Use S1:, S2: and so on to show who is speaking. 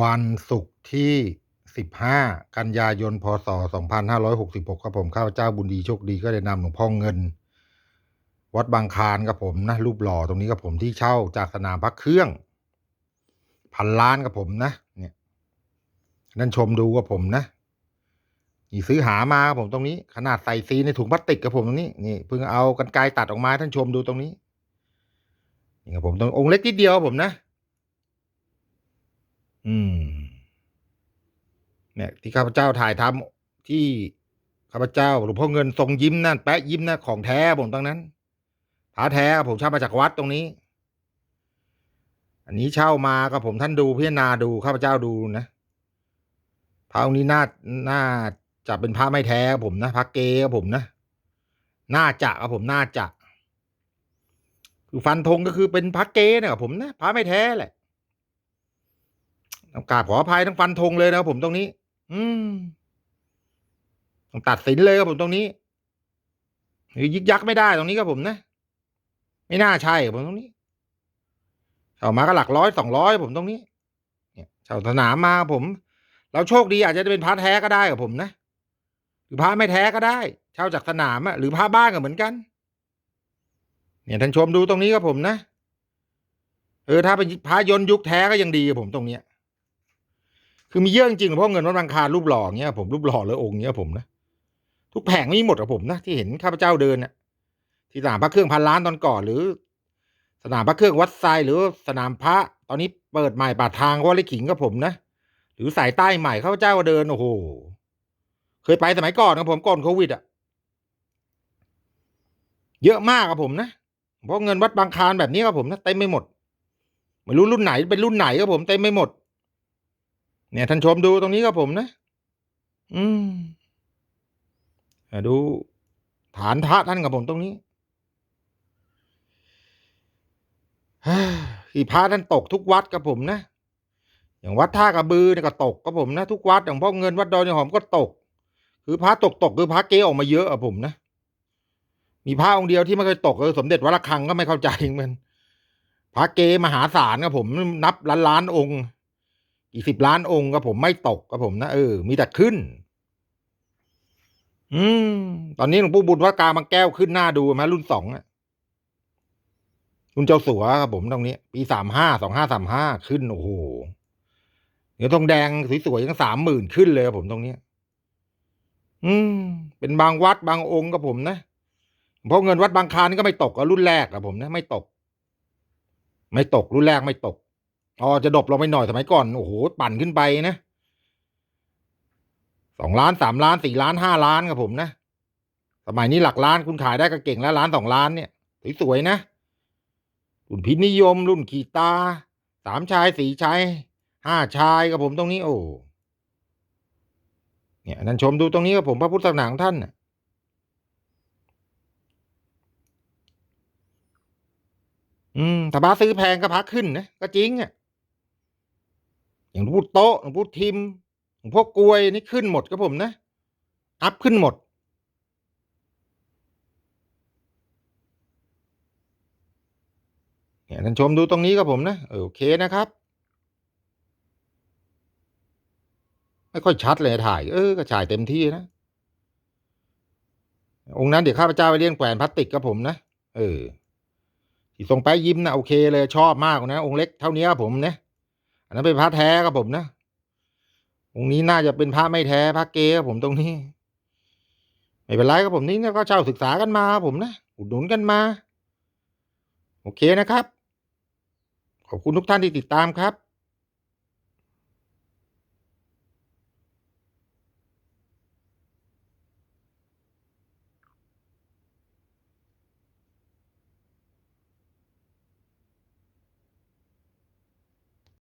S1: วันศุกร์ที่ 15 กันยายน พศ 2566 ครับผมข้าพเจ้าบุญดีโชคดีก็ได้นำหลวงพ่อเงิน วัดบางคานครับผมนะรูปหล่อตรงนี้ครับผมที่เช่าจากสนามพักเครื่อง พันล้านครับผมนะ เนี่ยนั่นชมดูกับผมนะนี่ซื้อหามาครับผมตรงนี้ ขนาดใส่ซีในถุงพลาสติกกับผมตรงนี้นี่เพิ่งเอากันไกรตัดออกมาท่านชมดูตรงนี้นี่ครับผมตรงองค์เล็กนิดเดียวผมนะ อืม เนี่ย ที่ข้าพเจ้าถ่ายทำที่ข้าพเจ้าหลวงพ่อเงินทรงยิ้มนั่นแปะยิ้มนั่นของแท้ผมตรงนั้นพระแท้ผมเช่ามาจากวัดตรงนี้ อันนี้เช่ามากับผมท่านดูพิจารณาดูข้าพเจ้าดูนะพระองค์นี้น่าน่าจะเป็นพระไม่แท้ผมนะพระเกครับผมนะน่าจะครับผมน่าจะคือฟันธงก็คือเป็นพระเกนะครับผมนะพระไม่แท้แหละ ต้องกราบขออภัยทั้งฟันธงเลยนะครับผมตรงนี้ อืมต้องตัดสินเลยครับผมตรงนี้หรือยึกยักไม่ได้ตรงนี้ครับผมนะ ไม่น่าใช่ครับผมตรงนี้เช่ามาก็หลักร้อยสองร้อยผมตรงนี้ เนี่ยเช่าสนามมาผม เราโชคดีอาจจะเป็นพระแท้ก็ได้กับผมนะหรือพระไม่แท้ก็ได้เช่าจากสนามอะหรือพระบ้านก็เหมือนกัน เนี่ยท่านชมดูตรงนี้ครับผมนะเออถ้าเป็นพระยนต์ยุคแท้ก็ยังดีกับผมตรงเนี้ย คือมีเยอะจริงๆเพราะเงินวัดบางคารูปหล่อเงี้ยผมรูปหล่อเลยองค์เงี้ยผมนะทุกแผงมีหมดกับผมนะที่เห็นข้าพเจ้าเดินน่ะที่สนามพระเครื่องพันล้านตอนก่อนหรือ สนามพระเครื่องวัดไซหรือสนามพระ ตอนนี้เปิดใหม่ป่าทางวัดไร่ขิงกับผมนะหรือสายใต้ใหม่ข้าพเจ้าเดินโอ้โหเคยไปสมัยก่อนกับผมก่อนโควิดอะเยอะมากกับผมนะเพราะเงินวัดบางคานแบบนี้กับผมนะเต็มไม่หมดไม่รู้รุ่นไหนเป็นรุ่นไหนกับผมเต็มไม่หมด เนี่ยท่านชมดูตรงนี้ครับผมนะ อืมอะดูฐานพระท่านกับผมตรงนี้ฮ่าคีพระท่านตกทุกวัดกับผมนะ อย่างวัดท่ากระบือเนี่ยก็ตกกับผมนะทุกวัดอย่างพ่อเงินวัดดอนยหอมก็ตก คือพระตกตกคือพระเกออกมาเยอะอะผมนะ มีพระองค์เดียวที่ไม่เคยตกคือสมเด็จวัดระฆังก็ไม่เข้าใจเหมือนกันพระเกมหาศาลครับผม นับล้านล้านองค์ อีกสิบล้านองค์กับผมไม่ตกกับผมนะเออ มีแต่ขึ้น อืม ตอนนี้หลวงปู่บุญวัดกาบางแก้วขึ้นหน้าดูไหมรุ่นสองอะรุ่นเจ้าสัวครับผมตรงนี้ ปีสามห้าสองห้าสามห้าขึ้นโอ้โหเดี๋ยวทองแดงสวยๆยังสามหมื่นขึ้นเลยครับผมตรงเนี้ย อืม เป็นบางวัดบางองค์กับผมนะเพราะเงินวัดบางคานนี่ก็ไม่ตกอะรุ่นแรกกับผมนะไม่ตก ไม่ตกรุ่นแรกไม่ตก อ๋อจะดรอปลงไปหน่อยสมัยก่อนโอ้โหปั่นขึ้นไปนะสองล้านสามล้านสี่ล้านห้าล้านครับผมนะสมัยนี้หลักล้านคุณขายได้ก็เก่งแล้วล้านสองล้านเนี่ยสวยๆนะรุ่นพินิยม รุ่นขีตาสามชายสี่ชายห้าชายกับผมตรงนี้ โอ้เนี่ยนั่นชมดูตรงนี้กับผมพระพุทธศาสนาของท่านนะอืมถ้าพระซื้อแพงก็พระขึ้นนะก็จริงอะ อย่างหลวงพูดโต๊ะหลวงพูดทิมหลวงพ่อกลวยนี่ขึ้นหมดครับผมนะ อัพขึ้นหมด เนี่ยท่านชมดูตรงนี้ครับผมนะเออโอเคนะครับ ไม่ค่อยชัดเลยถ่าย เออก็ฉายเต็มที่นะ องค์นั้นเดี๋ยวข้าพเจ้าไปเลี้ยงแขวนพลาสติกครับผมนะ เออที่ทรงแป๊ะยิ้มนะโอเคเลยชอบมากนะ องค์เล็กเท่านี้ครับผมนะอั นนั้นเป็นพระแท้ครับผมนะองค์นี้น่าจะเป็นพระไม่แท้พระเกครับผมตรงนี้ ไม่เป็นไรครับผมนี่ก็เช่าศึกษากันมาครับผมนะอุดหนุนกันมา โอเคนะครับ ขอบคุณทุกท่านที่ติดตามครับ